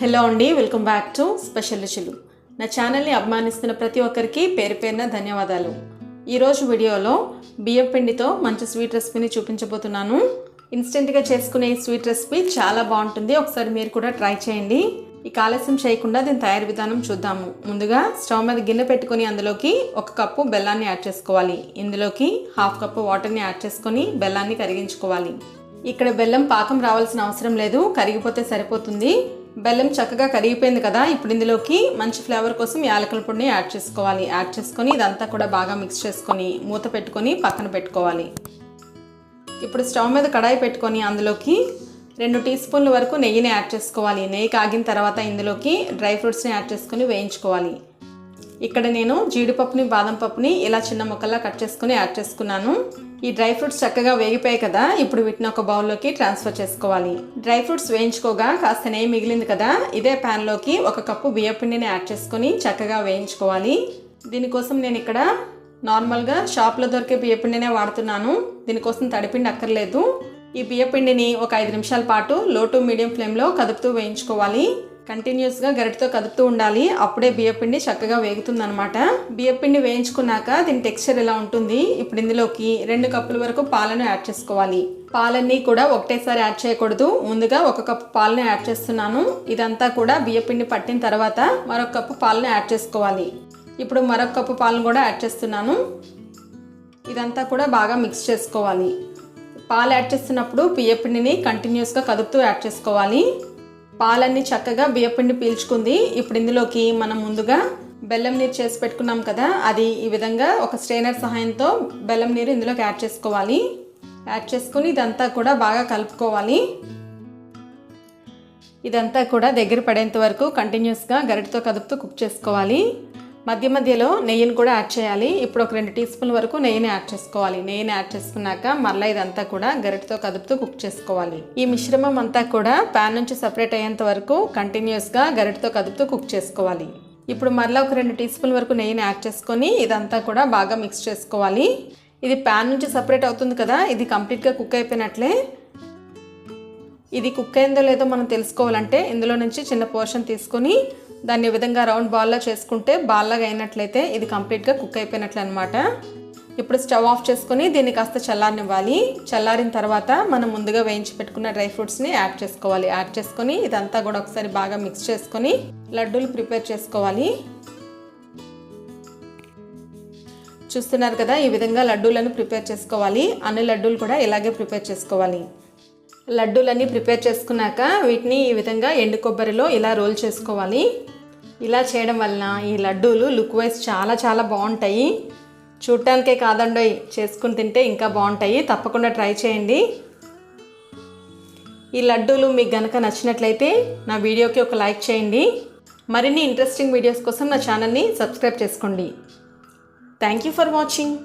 Hello అండి welcome back to special రుచులు నా ఛానల్ని అభిమానిస్తున్న ప్రతి ఒక్కరికి పేరు పేరున ధన్యవాదాలు. ఈరోజు వీడియోలో బియ్యం పిండితో మంచి స్వీట్ రెసిపీని చూపించబోతున్నాను. ఇన్స్టెంట్గా చేసుకునే ఈ స్వీట్ రెసిపీ చాలా బాగుంటుంది. ఒకసారి మీరు కూడా ట్రై చేయండి. ఈ ఆలస్యం చేయకుండా దీని తయారీ విధానం చూద్దాము. ముందుగా స్టవ్ మీద గిన్నె పెట్టుకొని అందులోకి ఒక కప్పు బెల్లాన్ని యాడ్ చేసుకోవాలి. ఇందులోకి హాఫ్ కప్పు వాటర్ని యాడ్ చేసుకొని బెల్లాన్ని కరిగించుకోవాలి. ఇక్కడ బెల్లం పాకం రావాల్సిన అవసరం లేదు. కరిగిపోతే సరిపోతుంది. బెల్లం చక్కగా కరిగిపోయింది కదా ఇప్పుడు ఇందులోకి మంచి ఫ్లేవర్ కోసం యాలకుల పొడిని యాడ్ చేసుకోవాలి. యాడ్ చేసుకొని ఇదంతా కూడా బాగా మిక్స్ చేసుకొని మూత పెట్టుకొని పక్కన పెట్టుకోవాలి. ఇప్పుడు స్టవ్ మీద కడాయి పెట్టుకొని అందులోకి రెండు టీ స్పూన్ల వరకు నెయ్యిని యాడ్ చేసుకోవాలి. నెయ్యి కాగిన తర్వాత ఇందులోకి డ్రై ఫ్రూట్స్ని యాడ్ చేసుకొని వేయించుకోవాలి. ఇక్కడ నేను జీడిపప్పుని బాదం పప్పుని ఇలా చిన్న ముక్కల్లా కట్ చేసుకుని యాడ్ చేసుకున్నాను. ఈ డ్రై ఫ్రూట్స్ చక్కగా వేగిపోయాయి కదా ఇప్పుడు వీటిని ఒక బౌల్లోకి ట్రాన్స్ఫర్ చేసుకోవాలి. డ్రై ఫ్రూట్స్ వేయించుకోగా కాస్త నెయ్యి మిగిలింది కదా ఇదే ప్యాన్లోకి ఒక కప్పు బియ్యపిండిని యాడ్ చేసుకొని చక్కగా వేయించుకోవాలి. దీనికోసం నేను ఇక్కడ నార్మల్గా షాప్లో దొరికే బియ్యపిండినే వాడుతున్నాను. దీనికోసం తడిపిండి అక్కర్లేదు. ఈ బియ్యపిండిని ఒక ఐదు నిమిషాల పాటు లో టు మీడియం ఫ్లేమ్లో కదుపుతూ వేయించుకోవాలి. కంటిన్యూస్గా గరిటతో కదుపుతూ ఉండాలి. అప్పుడే బియ్యపిండి చక్కగా వేగుతుందనమాట బియ్యపిండి వేయించుకున్నాక దీని టెక్స్చర్ ఎలా ఉంటుంది? ఇప్పుడు ఇందులోకి రెండు కప్పుల వరకు పాలను యాడ్ చేసుకోవాలి. పాలన్నీ కూడా ఒకటేసారి యాడ్ చేయకూడదు. ముందుగా ఒక కప్పు పాలను యాడ్ చేస్తున్నాను. ఇదంతా కూడా బియ్యపిండి పట్టిన తర్వాత మరొక కప్పు పాలను యాడ్ చేసుకోవాలి. ఇప్పుడు మరొక కప్పు పాలను కూడా యాడ్ చేస్తున్నాను. ఇదంతా కూడా బాగా మిక్స్ చేసుకోవాలి. పాలు యాడ్ చేస్తున్నప్పుడు బియ్యపిండిని కంటిన్యూస్గా కదుపుతూ యాడ్ చేసుకోవాలి. పాలన్నీ చక్కగా బియ్యపిండి పీల్చుకుంది. ఇప్పుడు ఇందులోకి మనం ముందుగా బెల్లం నీరు చేసి పెట్టుకున్నాం కదా అది ఈ విధంగా ఒక స్ట్రైనర్ సహాయంతో బెల్లం నీరు ఇందులోకి యాడ్ చేసుకోవాలి. యాడ్ చేసుకుని ఇదంతా కూడా బాగా కలుపుకోవాలి. ఇదంతా కూడా దగ్గర పడేంత వరకు కంటిన్యూస్గా గరిటతో కదుపుతూ కుక్ చేసుకోవాలి. మధ్య మధ్యలో నెయ్యిని కూడా యాడ్ చేయాలి. ఇప్పుడు ఒక రెండు టీ స్పూన్ వరకు నెయ్యిని యాడ్ చేసుకోవాలి. నెయ్యిని యాడ్ చేసుకున్నాక మళ్ళీ ఇదంతా కూడా గరిటతో కదుపుతూ కుక్ చేసుకోవాలి. ఈ మిశ్రమం అంతా కూడా ప్యాన్ నుంచి సపరేట్ అయ్యేంత వరకు కంటిన్యూస్గా గరిటతో కదుపుతూ కుక్ చేసుకోవాలి. ఇప్పుడు మరలా ఒక రెండు టీ స్పూన్ వరకు నెయ్యిని యాడ్ చేసుకొని ఇదంతా కూడా బాగా మిక్స్ చేసుకోవాలి. ఇది ప్యాన్ నుంచి సపరేట్ అవుతుంది కదా ఇది కంప్లీట్గా కుక్ అయిపోయినట్లే. ఇది కుక్ అయిందో లేదో మనం తెలుసుకోవాలంటే ఇందులో నుంచి చిన్న పోర్షన్ తీసుకొని దాన్ని విధంగా రౌండ్ బాల్లా చేసుకుంటే బాల్లాగా అయినట్లయితే ఇది కంప్లీట్గా కుక్ అయిపోయినట్లు అనమాట ఇప్పుడు స్టవ్ ఆఫ్ చేసుకొని దీన్ని కాస్త చల్లారనివ్వాలి. చల్లారిన తర్వాత మనం ముందుగా వేయించి పెట్టుకున్న డ్రై ఫ్రూట్స్ని యాడ్ చేసుకోవాలి. యాడ్ చేసుకొని ఇదంతా కూడా ఒకసారి బాగా మిక్స్ చేసుకొని లడ్డూలు ప్రిపేర్ చేసుకోవాలి. చూస్తున్నారు కదా ఈ విధంగా లడ్డూలను ప్రిపేర్ చేసుకోవాలి. అన్ని లడ్డూలు కూడా ఇలాగే ప్రిపేర్ చేసుకోవాలి. లడ్డూలన్నీ ప్రిపేర్ చేసుకున్నాక వీటిని ఈ విధంగా ఎండు కొబ్బరిలో ఇలా రోల్ చేసుకోవాలి. ఇలా చేయడం వలన ఈ లడ్డూలు లుక్ వైజ్ చాలా చాలా బాగుంటాయి. చూడటానికే కాదండోయ్ చేసుకుని తింటే ఇంకా బాగుంటాయి. తప్పకుండా ట్రై చేయండి. ఈ లడ్డూలు మీకు గనక నచ్చినట్లయితే నా వీడియోకి ఒక లైక్ చేయండి. మరిన్ని ఇంట్రెస్టింగ్ వీడియోస్ కోసం నా ఛానల్ని సబ్స్క్రైబ్ చేసుకోండి. Thank you for watching.